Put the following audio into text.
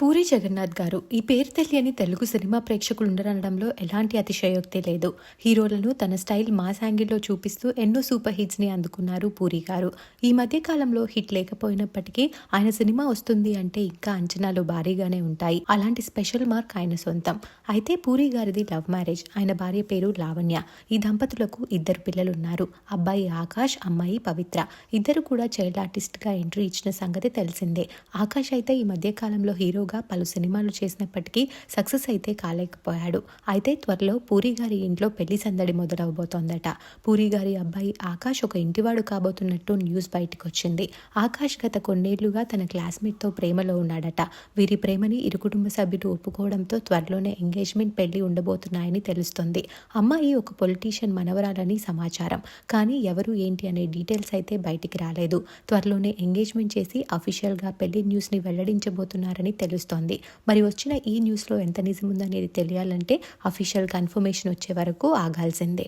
పూరి జగన్నాథ్ గారు ఈ పేరు తెలియని తెలుగు సినిమా ప్రేక్షకులు ఉండరనడంలో ఎలాంటి అతిశయోక్తి లేదు. హీరోలను తన స్టైల్ మాస్ యాంగిల్లో చూపిస్తూ ఎన్నో సూపర్ హిట్స్ని అందుకున్నారు పూరి గారు. ఈ మధ్య కాలంలో హిట్ లేకపోయినప్పటికీ ఆయన సినిమా వస్తుంది అంటే ఇంకా అంచనాలు భారీగానే ఉంటాయి. అలాంటి స్పెషల్ మార్క్ ఆయన సొంతం. అయితే పూరి గారిది లవ్ మ్యారేజ్ ఆయన భార్య పేరు లావణ్య. ఈ దంపతులకు ఇద్దరు పిల్లలున్నారు. అబ్బాయి ఆకాష్ అమ్మాయి పవిత్ర. ఇద్దరు కూడా చైల్డ్ ఆర్టిస్ట్గా ఎంట్రీ ఇచ్చిన సంగతి తెలిసిందే. ఆకాష్ అయితే ఈ మధ్య కాలంలో హీరోగా పలు సినిమాలు చేసినప్పటికీ సక్సెస్ అయితే కాలేకపోయాడు. అయితే త్వరలో పూరి గారి ఇంట్లో పెళ్ళి సందడి మొదలవబోతోందట. పూరి గారి అబ్బాయి ఆకాష్ ఒక ఇంటివాడు కాబోతున్నట్టు న్యూస్ బయటకు వచ్చింది ఆకాష్ గత కొన్నేళ్ళుగా తన క్లాస్మేట్తో ప్రేమలో ఉన్నాడట. వీరి ప్రేమని ఇరు కుటుంబ సభ్యులు ఒప్పుకోవడంతో త్వరలోనే ఎంగేజ్మెంట్ పెళ్ళి ఉండబోతున్నాయని తెలుస్తోంది. అమ్మాయి ఒక పొలిటీషియన్ మనవరాలని సమాచారం. కానీ ఎవరు ఏంటి అనే డీటెయిల్స్ అయితే బయటికి రాలేదు. త్వరలోనే ఎంగేజ్మెంట్ చేసి అఫీషియల్గా పెళ్ళి న్యూస్ని వెల్లడించబోతున్నారని తెలుస్తోంది. మరి వచ్చిన ఈ న్యూస్లో ఎంత నిజముందనేది తెలియాలంటే అఫీషియల్ కన్ఫర్మేషన్ వచ్చే వరకు ఆగాల్సిందే.